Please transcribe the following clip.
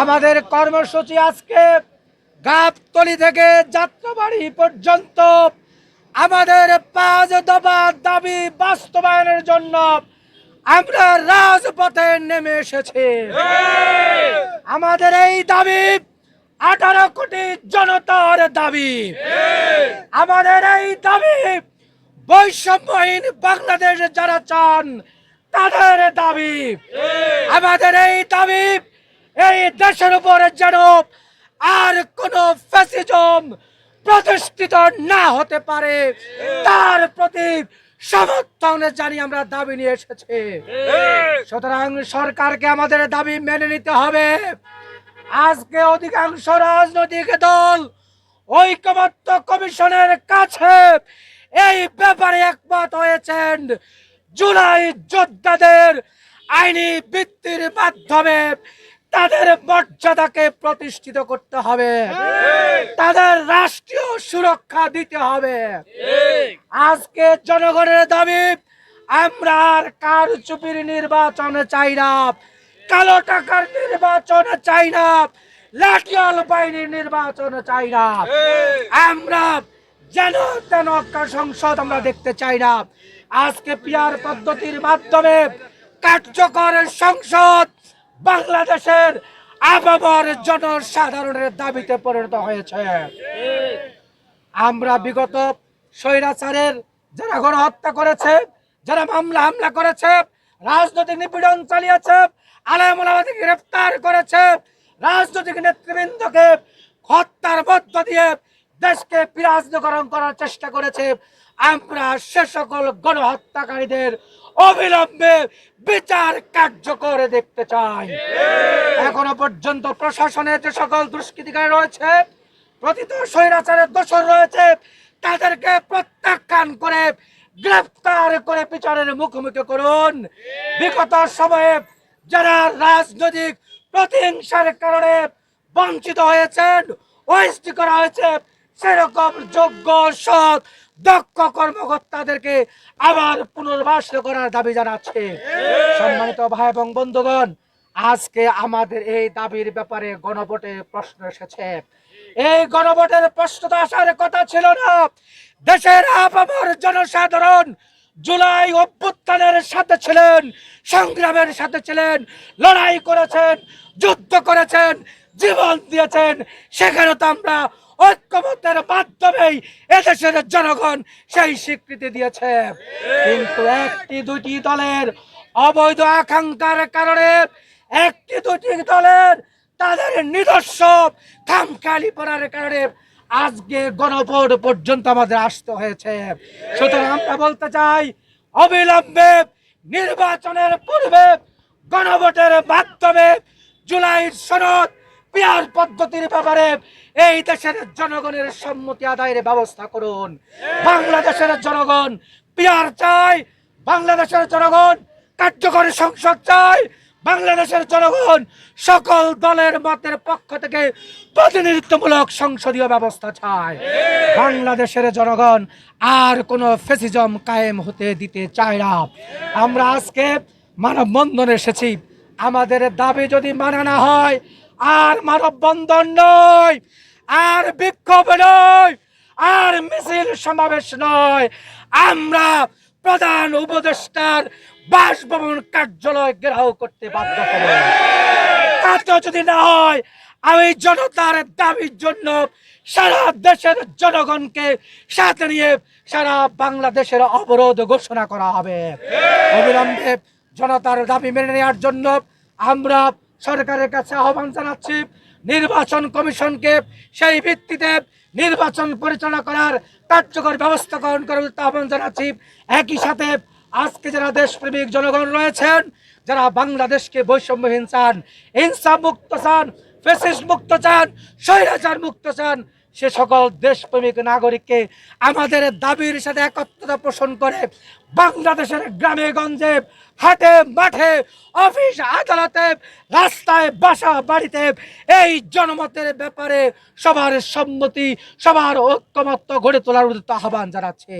আমাদের কর্মসূচি আজকে গাবতলি থেকে যাত্রাবাড়ি পর্যন্ত। আমাদের পাঁচ দফা দাবি বাস্তবায়নের জন্য আমরা রাজপথে নেমে এসেছি। আমাদের এই দাবি আঠারো কোটি জনতার দাবি। আমাদের এই দাবি বৈষম্যহীন বাংলাদেশ যারা চান, তাদের দাবি। আমাদের এই দাবি এই দেশের উপরে যেন আর কোন ফ্যাসিজম প্রতিষ্ঠিত না হতে পারে। তার প্রতি সমর্থন জানিয়ে আমরা দাবি নিয়ে এসেছি। সুতরাং সরকারকে আমাদের দাবি মেনে নিতে হবে। আজকে অধিকাংশ রাজনৈতিক দল ঐকমত্য কমিশনের কাছে এই ব্যাপারে একমত হয়েছেন। জুলাই যোদ্ধাদের আইনি বৃত্তির মাধ্যমে তাদের মর্যাদাকে প্রতিষ্ঠিত করতে হবে। তাদের রাষ্ট্রীয় সুরক্ষা দিতে হবে। আজকে জনগণের দাবি আমরা আর কার চুপির নির্বাচন চাই না। কালো টাকার নির্বাচন চাই না। লাঠিয়াল বাহিনীর নির্বাচন চাই না। আমরা যেন তেন একটা সংসদ আমরা দেখতে চাই না। আজকে পিয়ার পদ্ধতির মাধ্যমে কার্যকর সংসদ বাংলাদেশের আবাবার জনসাধারণের দাবিতে পরিণত হয়েছে। আমরা বিগত স্বৈরাচারের যারা গণহত্যা করেছে, যারা মামলা হামলা করেছে, রাজনৈতিক নিপীড়ন চালিয়েছে আলামুলাবাদকে গ্রেফতার করেছে, রাজনৈতিক নেতৃবৃন্দকে হত্যার মধ্য দিয়ে দেশকে বিরাজনীকরণ করার চেষ্টা করেছে আমরা সে সকল গণহত্যাকারীদের অবিলম্বে বিচার কার্যকর দেখতে চাই। এখনও পর্যন্ত প্রশাসনের যে সকল দুষ্কৃতিকারী রয়েছে, প্রতিত স্বৈরাচারের দোষর রয়েছে, তাদেরকে প্রত্যাখ্যান করে গ্রেফতার করে বিচারের মুখোমুখি করুন। বিগত সময়ে যারা রাজনৈতিক প্রতিহিংসার কারণে বঞ্চিত হয়েছেন, ওয়েস্টি করা হয়েছে। সেরকম যোগ্য, সৎ, দক্ষ কর্মকর্তাদেরকে আবার পুনর্বাস করার দাবি জানাচ্ছে। সম্মানিত ভাই এবং বন্ধুগণ, আজকে আমাদের এই দাবির ব্যাপারে গণভোটে প্রশ্ন এসেছে। এই গণভোটের প্রশ্ন তো আসার কথা ছিল না। দেশের আপামর জনসাধারণ জুলাই অভ্যুত্থানের সাথে ছিলেন, সংগ্রামের সাথে ছিলেন, লড়াই করেছেন, যুদ্ধ করেছেন, জীবন দিয়েছেন। সেখানে তো আমরা ঐক্যমতের মাধ্যমেই এদেশের জনগণ সেই স্বীকৃতি দিয়েছে। কিন্তু একটি দুটি দলের অবৈধ আকাঙ্ক্ষার কারণে একটি দুটি দলের তাদের নিজস্ব খামখালি পড়ার কারণে আজকে গণভোট পর্যন্ত আমাদের আসতে হয়েছে। সুতরাং আমরা বলতে চাই, অবিলম্বে নির্বাচনের পূর্বে গণভোটের মাধ্যমে জুলাই সনদ পিয়ার পদ্ধতির ব্যাপারে এই দেশের জনগণের সম্মতি আদায়ের ব্যবস্থা করুন। বাংলাদেশের জনগণ পিয়ার চাই বাংলাদেশের জনগণ কার্যকরী সংসদ চাই বাংলাদেশের জনগণ সকল দলের মতের পক্ষ থেকে প্রতিনিধিত্বমূলক সংসদীয় ব্যবস্থা চায়। বাংলাদেশের জনগণ আর কোনো ফেসিজম কায়েম হতে দিতে চায় না। আমরা আজকে মানববন্ধন এসেছি। আমাদের দাবি যদি মানা না হয় আর মানববন্ধন নয়, আর বিক্ষোভ নয়, আর মিছিল সমাবেশ নয়। আমরা প্রধান উপদেষ্টার বাসভবন কার্যালয় ঘেরাও করতে বাধ্য হব। তাতেও যদি না হয়, আমি জনতার দাবির জন্য সারা দেশের জনগণকে সাথে নিয়ে সারা বাংলাদেশের অবরোধ ঘোষণা করা হবে। অবিলম্বে জনতার দাবি মেনে নেওয়ার জন্য আমরা সরকারের কাছে আহ্বান জানাচ্ছি, নির্বাচন কমিশনকে সেই ভিত্তিতে নির্বাচন পরিচালনা করার কার্যকর ব্যবস্থা গ্রহণ করার আহ্বান জানাচ্ছি। একই সাথে আজকে যারা দেশপ্রেমিক জনগণ রয়েছেন, যারা বাংলাদেশকে বৈষম্যহীন চান হিংসা মুক্ত চান ফেসিস মুক্ত চান, স্বৈরাচার মুক্ত চান সে সকল দেশপ্রেমিক নাগরিককে আমাদের দাবির সাথে একত্রতা পোষণ করে বাংলাদেশের গ্রামে গঞ্জে, হাটে, মাঠে, অফিস, আদালতে, রাস্তায়, বাসা, বাড়িতে এই জনমতের ব্যাপারে সবার সম্মতি, সবার ঐক্যমত্য গড়ে তোলার উদ্দেশ্য আহ্বান জানাচ্ছে।